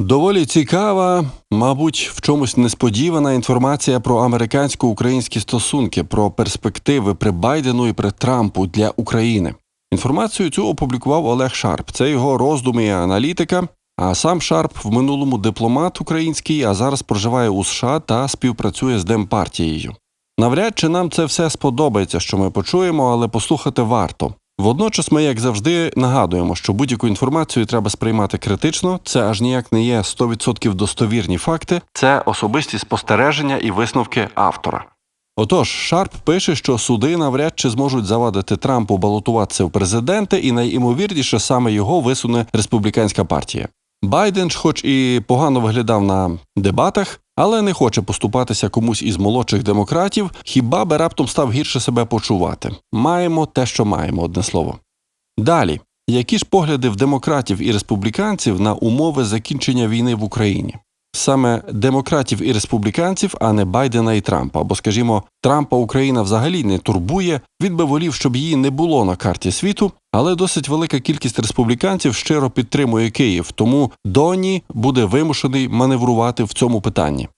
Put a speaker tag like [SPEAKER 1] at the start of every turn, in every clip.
[SPEAKER 1] Доволі цікава, мабуть, в чомусь несподівана інформація про американсько-українські стосунки, про перспективи при Байдену і при Трампу для України. Інформацію цю опублікував Олег Шарп. Це його роздуми і аналітика. А сам Шарп в минулому дипломат український, а зараз проживає у США та співпрацює з Демпартією. Навряд чи нам це все сподобається, що ми почуємо, але послухати варто. Водночас ми, як завжди, нагадуємо, що будь-яку інформацію треба сприймати критично. Це аж ніяк не є 100% достовірні факти, це особисті спостереження і висновки автора. Отож, Шарп пише, що суди навряд чи зможуть завадити Трампу балотуватися в президенти, і найімовірніше саме його висуне республіканська партія. Байден ж, хоч і погано виглядав на дебатах, але не хоче поступатися комусь із молодших демократів, хіба би раптом став гірше себе почувати. Маємо те, що маємо, одне слово. Далі, які ж погляди в демократів і республіканців на умови закінчення війни в Україні? Саме демократів і республіканців, а не Байдена і Трампа. Бо, скажімо, Трампа Україна взагалі не турбує. Він би волів, щоб її не було на карті світу, але досить велика кількість республіканців щиро підтримує Київ, тому Доні буде вимушений маневрувати в цьому питанні.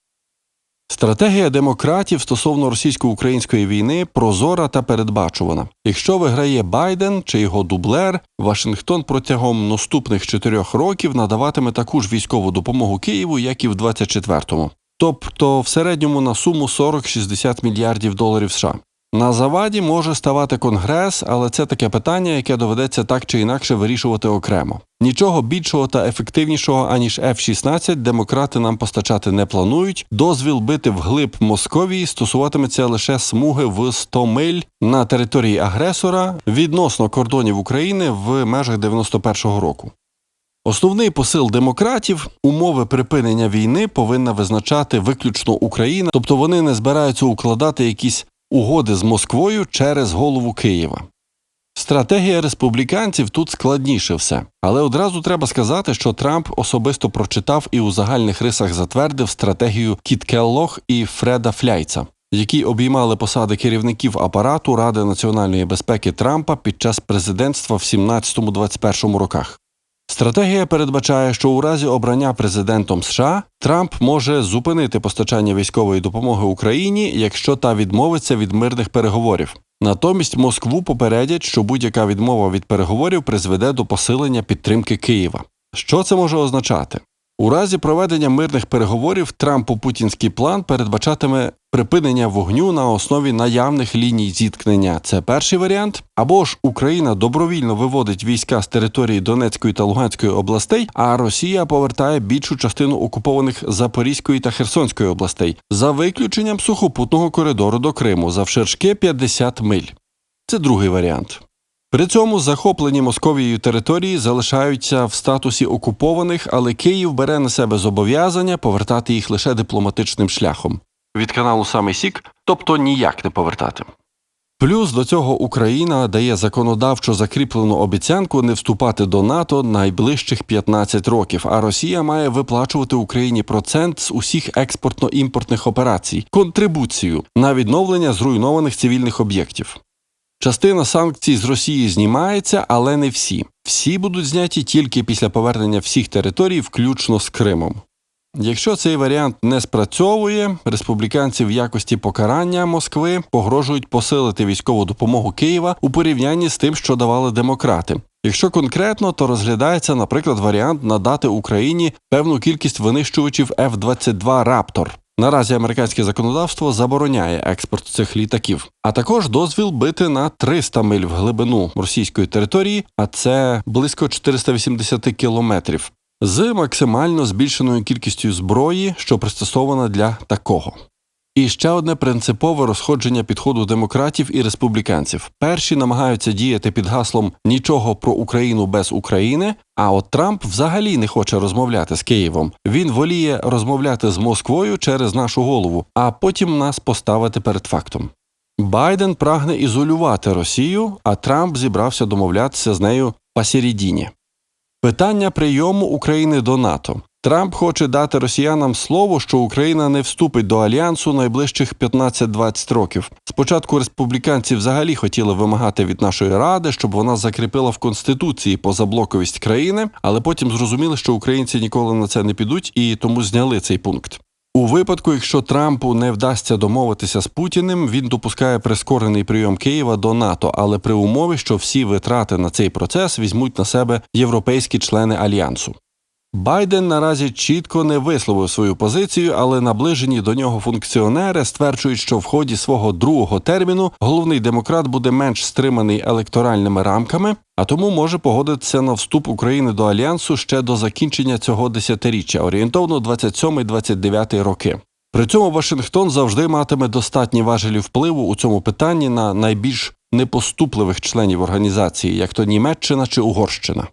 [SPEAKER 1] Стратегія демократів стосовно російсько-української війни прозора та передбачувана. Якщо виграє Байден чи його дублер, Вашингтон протягом наступних чотирьох років надаватиме таку ж військову допомогу Києву, як і в 24-му. Тобто в середньому на суму 40-60 мільярдів доларів США. На заваді може ставати конгрес, але це таке питання, яке доведеться так чи інакше вирішувати окремо. Нічого більшого та ефективнішого аніж F-16 демократи нам постачати не планують. Дозвіл бити вглиб Московії стосуватиметься лише смуги в 100 миль на території агресора відносно кордонів України в межах 91-го року. Основний посил демократів умови припинення війни повинна визначати виключно Україна, тобто вони не збираються укладати якісь угоди з Москвою через голову Києва. Стратегія республіканців тут складніше все, але одразу треба сказати, що Трамп особисто прочитав і у загальних рисах затвердив стратегію Кіт Келлох і Фреда Фляйца, які обіймали посади керівників апарату Ради національної безпеки Трампа під час президентства в 17-21 роках. Стратегія передбачає, що у разі обрання президентом США Трамп може зупинити постачання військової допомоги Україні, якщо та відмовиться від мирних переговорів. Натомість Москву попередять, що будь-яка відмова від переговорів призведе до посилення підтримки Києва. Що це може означати? У разі проведення мирних переговорів Трампо-путінський план передбачатиме припинення вогню на основі наявних ліній зіткнення. Це перший варіант. Або ж Україна добровільно виводить війська з території Донецької та Луганської областей, а Росія повертає більшу частину окупованих Запорізької та Херсонської областей за виключенням сухопутного коридору до Криму завширшки 50 миль. Це другий варіант. При цьому захоплені Московією території залишаються в статусі окупованих, але Київ бере на себе зобов'язання повертати їх лише дипломатичним шляхом від каналу Самий Сік, тобто ніяк не повертати. Плюс до цього Україна дає законодавчо закріплену обіцянку не вступати до НАТО найближчих 15 років, а Росія має виплачувати Україні процент з усіх експортно-імпортних операцій, контрибуцію на відновлення зруйнованих цивільних об'єктів. Частина санкцій з Росії знімається, але не всі. Всі будуть зняті тільки після повернення всіх територій, включно з Кримом. Якщо цей варіант не спрацьовує, республіканці в якості покарання Москви погрожують посилити військову допомогу Києва у порівнянні з тим, що давали демократи. Якщо конкретно, то розглядається, наприклад, варіант надати Україні певну кількість винищувачів F-22 Раптор. Наразі американське законодавство забороняє експорт цих літаків, а також дозвіл бити на 300 миль в глибину російської території, а це близько 480 кілометрів, з максимально збільшеною кількістю зброї, що пристосована для такого. І ще одне принципове розходження підходу демократів і республіканців. Перші намагаються діяти під гаслом нічого про Україну без України. А от Трамп взагалі не хоче розмовляти з Києвом. Він воліє розмовляти з Москвою через нашу голову, а потім нас поставити перед фактом. Байден прагне ізолювати Росію, а Трамп зібрався домовлятися з нею посередині. Питання прийому України до НАТО. Трамп хоче дати росіянам слово, що Україна не вступить до альянсу найближчих 15-20 років. Спочатку республіканці взагалі хотіли вимагати від нашої ради, щоб вона закріпила в конституції позаблоковість країни, але потім зрозуміли, що українці ніколи на це не підуть і тому зняли цей пункт. У випадку, якщо Трампу не вдасться домовитися з Путіним, він допускає прискорений прийом Києва до НАТО, але при умові, що всі витрати на цей процес візьмуть на себе європейські члени альянсу. Байден наразі чітко не висловив свою позицію, але наближені до нього функціонери стверджують, що в ході свого другого терміну головний демократ буде менш стриманий електоральними рамками, а тому може погодитися на вступ України до альянсу ще до закінчення цього десятиріччя, орієнтовно 27-29 роки. При цьому Вашингтон завжди матиме достатні важелі впливу у цьому питанні на найбільш непоступливих членів організації, як то Німеччина чи Угорщина.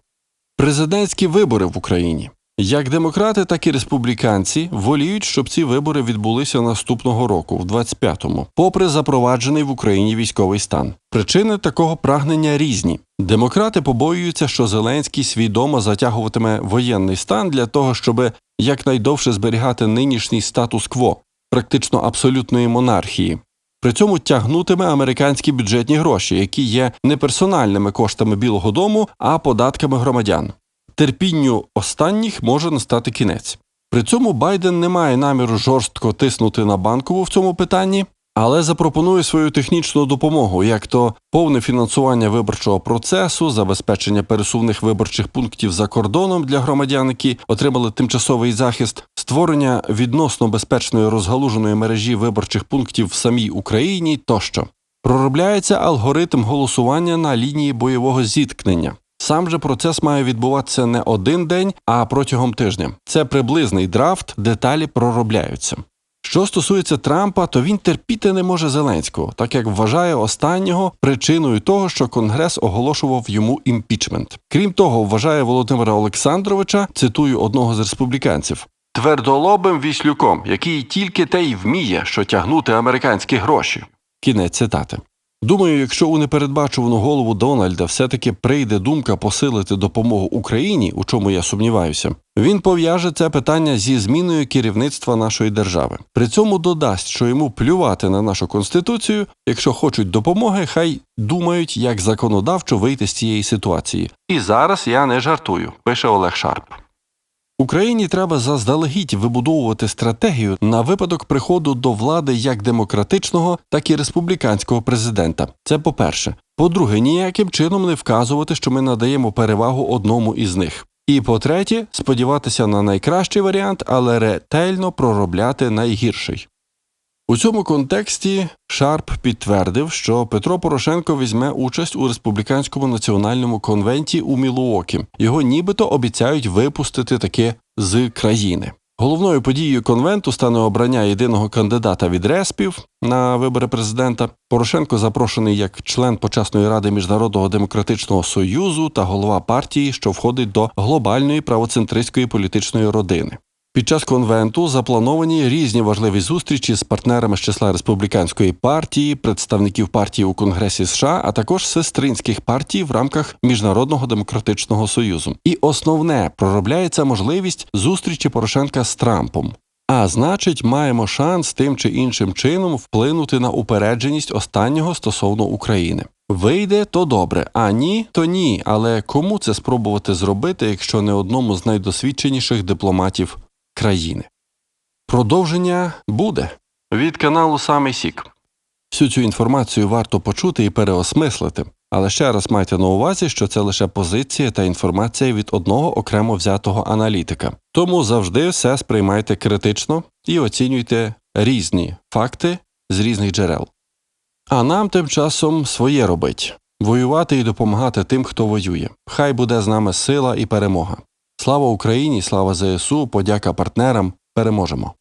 [SPEAKER 1] Президентські вибори в Україні. Як демократи, так і республіканці воліють, щоб ці вибори відбулися наступного року, в 25-му, попри запроваджений в Україні військовий стан. Причини такого прагнення різні. Демократи побоюються, що Зеленський свідомо затягуватиме воєнний стан для того, щоб якнайдовше зберігати нинішній статус-кво, практично абсолютної монархії. При цьому тягнутиме американські бюджетні гроші, які є не персональними коштами Білого Дому, а податками громадян. Терпінню останніх може настати кінець. При цьому Байден не має наміру жорстко тиснути на банкову в цьому питанні, але запропонує свою технічну допомогу, як то повне фінансування виборчого процесу, забезпечення пересувних виборчих пунктів за кордоном для громадян, які отримали тимчасовий захист, створення відносно безпечної розгалуженої мережі виборчих пунктів в самій Україні тощо. Проробляється алгоритм голосування на лінії бойового зіткнення. Сам же процес має відбуватися не один день, а протягом тижня. Це приблизний драфт, деталі проробляються. Що стосується Трампа, то він терпіти не може Зеленського, так як вважає останнього причиною того, що Конгрес оголошував йому імпічмент. Крім того, вважає Володимира Олександровича, цитую одного з республіканців, твердолобим віслюком, який тільки те й вміє, що тягнути американські гроші. Кінець цитати. Думаю, якщо у непередбачувану голову Дональда все-таки прийде думка посилити допомогу Україні, у чому я сумніваюся, він пов'яже це питання зі зміною керівництва нашої держави. При цьому додасть, що йому плювати на нашу конституцію, якщо хочуть допомоги, хай думають, як законодавчо вийти з цієї ситуації. І зараз я не жартую, пише Олег Шарп. Україні треба заздалегідь вибудовувати стратегію на випадок приходу до влади як демократичного, так і республіканського президента. Це по-перше. По-друге, ніяким чином не вказувати, що ми надаємо перевагу одному із них. І по-третє, сподіватися на найкращий варіант, але ретельно проробляти найгірший. У цьому контексті Шарп підтвердив, що Петро Порошенко візьме участь у республіканському національному конвенті у Мілуокі. Його нібито обіцяють випустити таки з країни. Головною подією конвенту стане обрання єдиного кандидата від респів на вибори президента. Порошенко запрошений як член почесної ради міжнародного демократичного союзу та голова партії, що входить до глобальної правоцентристської політичної родини. Під час конвенту заплановані різні важливі зустрічі з партнерами з числа республіканської партії, представників партії у Конгресі США, а також сестринських партій в рамках Міжнародного демократичного союзу. І основне проробляється можливість зустрічі Порошенка з Трампом. А значить, маємо шанс тим чи іншим чином вплинути на упередженість останнього стосовно України. Вийде то добре, а ні, то ні. Але кому це спробувати зробити, якщо не одному з найдосвідченіших дипломатів країни? Продовження буде від каналу Самий Сік. Всю цю інформацію варто почути і переосмислити. Але ще раз майте на увазі, що це лише позиція та інформація від одного окремо взятого аналітика. Тому завжди все сприймайте критично і оцінюйте різні факти з різних джерел. А нам тим часом своє робить воювати і допомагати тим, хто воює. Хай буде з нами сила і перемога. Слава Україні, слава ЗСУ, подяка партнерам. Переможемо.